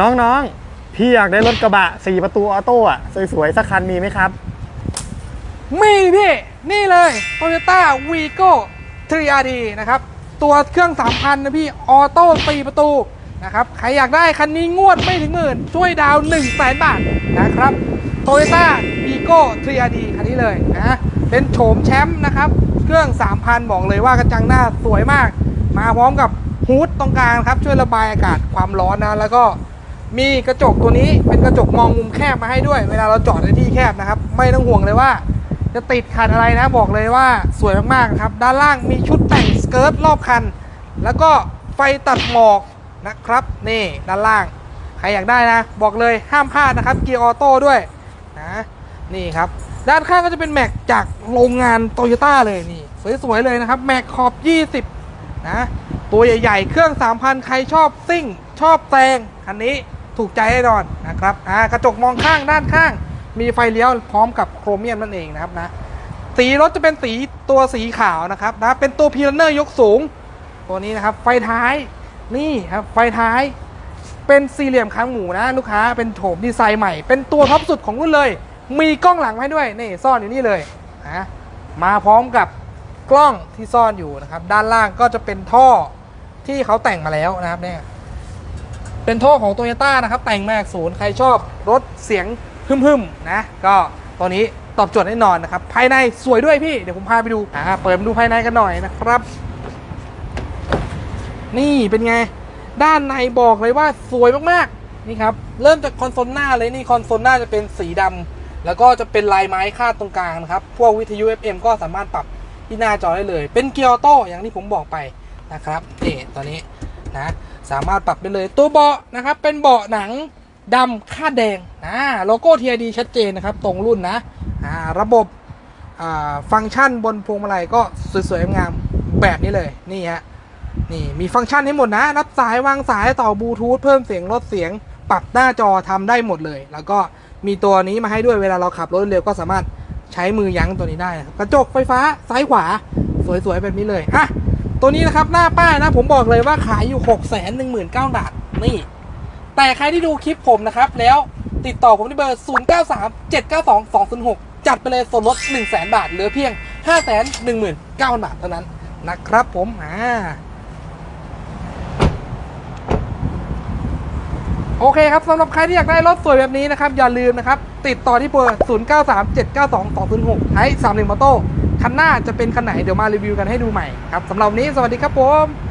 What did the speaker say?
น้องๆ พี่อยากได้รถกระบะ4ประตูออโต้อะสวยๆ สักคันมีไหมครับ มีพี่ นี่เลย Toyota Vigo 3RD นะครับ ตัวเครื่อง 3,000 นะพี่ ออโต้4ประตูนะครับ ใครอยากได้คันนี้งวดไม่ถึงหมื่น ช่วยดาว1 0 0 0 0แบาทนะครับ Toyota Vigo 3RD คันนี้เลยนะเป็นโฉมแชมป์นะครับ เครื่อง 3,000 บอกเลยว่ากระจังหน้าสวยมาก มาพร้อมกับฮูดตรงกลางครับ ช่วยระบายอากาศความร้อนนะ แล้วก็ มีกระจกตัวนี้เป็นกระจกมองมุมแคบมาให้ด้วย เวลาเราจอดในที่แคบนะครับ ไม่ต้องห่วงเลยว่า จะติดขัดอะไรนะบอกเลยว่าสวยมากๆครับ ด้านล่างมีชุดแต่งสเกิร์ตรอบคัน แล้วก็ไฟตัดหมอกนะครับ นี่ด้านล่าง ใครอยากได้นะ บอกเลยห้ามพลาดนะครับเกียร์ออโต้ด้วยนะนี่ครับ ด้านข้างก็จะเป็นแม็กจากโรงงานโตโยต้าเลยนี่สวยๆเลยนะครับแม็กขอบ 20 นะ ตัวใหญ่ๆ เครื่อง 3,000 ใครชอบซิ่ง ชอบแซงคันนี้ ถูกใจแน่นอนนะครับอ่ากระจกมองข้างด้านข้าง มีไฟเลี้ยวพร้อมกับโครเมียมนั่นเองนะครับนะสีรถจะเป็นสีตัวสีขาวนะครับนะเป็นตัวพีลเนอร์ยกสูง ตัวนี้นะครับไฟท้ายนี่ครับไฟท้ายเป็นสี่เหลี่ยมค้างหมูนะลูกค้าเป็นโฉมดีไซน์ใหม่ เป็นตัวท็อปสุดของรุ่นเลย มีกล้องหลังให้ด้วยนี่ซ่อนอยู่นี่เลยนะมาพร้อมกับกล้องที่ซ่อนอยู่นะครับ ด้านล่างก็จะเป็นท่อที่เขาแต่งมาแล้วนะครับเนี่ย เป็นท่อของโตโยต้านะครับ แต่งมาจากศูนย์ใครชอบรถเสียงฮึ่มๆนะก็ตัวนี้ตอบโจทย์แน่นอนนะครับ ภายในสวยด้วยพี่เดี๋ยวผมพาไปดูอ่าเปิดมาดูภายในกันหน่อยนะครับ นี่เป็นไง ด้านในบอกเลยว่าสวยมากๆนี่ครับเริ่มจากคอนโซลหน้าเลยนี่คอนโซลหน้าจะเป็นสีดำแล้วก็จะเป็นลายไม้คาดตรงกลางนะครับ พวกวิทยุ FM ก็สามารถปรับที่หน้าจอได้เลย เป็นเกียร์ออโต้อย่างที่ผมบอกไปนะครับนี่ตอนนี้ นะ สามารถปรับได้เลยตัวเบาะนะครับเป็นเบาะหนังดำคาดแดงนะโลโก้ TID ชัดเจนนะครับตรงรุ่นนะระบบฟังก์ชันบนพวงมาลัยก็สวยๆงามแบบนี้เลยนี่ฮะนี่มีฟังก์ชันให้หมดนะ รับสายวางสายต่อบลูทูธเพิ่มเสียงลดเสียง ปรับหน้าจอทำได้หมดเลย แล้วก็มีตัวนี้มาให้ด้วยเวลาเราขับรถเร็วก็สามารถใช้มือยั้งตัวนี้ได้นะครับกระจกไฟฟ้าซ้ายขวา สวยๆแบบนี้เลยอะ ตัวนี้นะครับหน้าป้ายนะผมบอกเลยว่าขายอยู่ 6 1 9 0 0 0บาทนี่ แต่ใครที่ดูคลิปผมนะครับ แล้วติดต่อผมที่เบอร์ 0 9 3 7 9 2 2 0 6 จัดไปเลยส่วนลด 1 0 0 0 0 0 บาท เหลือเพียง 519,000 บาทเท่านั้นนะครับผมอ่าโอเคครับสำหรับใครที่อยากได้รถสวยแบบนี้นะครับ อย่าลืมนะครับ ติดต่อที่เบอร์ 0 9 3 7 9 2 2 0 6ไอ้31มอโต้ คันหน้าจะเป็นคันไหนเดี๋ยวมารีวิวกันให้ดูใหม่ครับสำหรับนี้สวัสดีครับผม